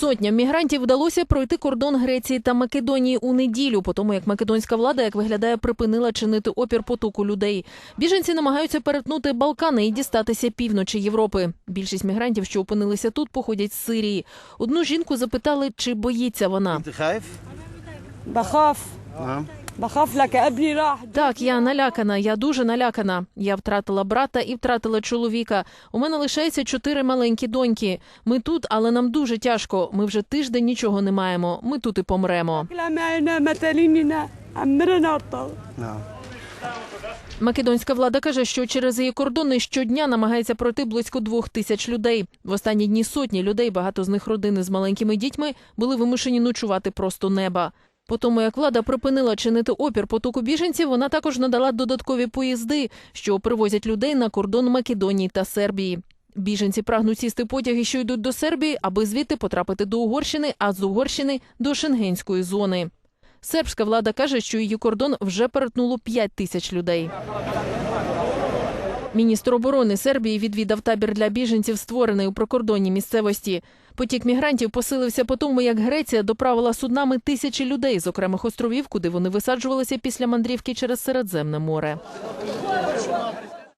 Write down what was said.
Сотням мігрантів вдалося пройти кордон Греції та Македонії у неділю, по тому як македонська влада, як виглядає, припинила чинити опір потоку людей. Біженці намагаються перетнути Балкани і дістатися півночі Європи. Більшість мігрантів, що опинилися тут, походять з Сирії. Одну жінку запитали, чи боїться вона. Бахав. Так, я налякана, я дуже налякана. Я втратила брата і втратила чоловіка. У мене лишається чотири маленькі доньки. Ми тут, але нам дуже тяжко. Ми вже тиждень нічого не маємо. Ми тут і помремо. Македонська влада каже, що через її кордони щодня намагається пройти близько двох тисяч людей. В останні дні сотні людей, багато з них родини з маленькими дітьми, були вимушені ночувати просто неба. По тому, як влада припинила чинити опір потоку біженців, вона також надала додаткові поїзди, що привозять людей на кордон Македонії та Сербії. Біженці прагнуть сісти потяги, що йдуть до Сербії, аби звідти потрапити до Угорщини, а з Угорщини до Шенгенської зони. Сербська влада каже, що її кордон вже перетнуло 5 тисяч людей. Міністр оборони Сербії відвідав табір для біженців, створений у прикордонній місцевості. Потік мігрантів посилився по тому, як Греція доправила суднами тисячі людей з окремих островів, куди вони висаджувалися після мандрівки через Середземне море.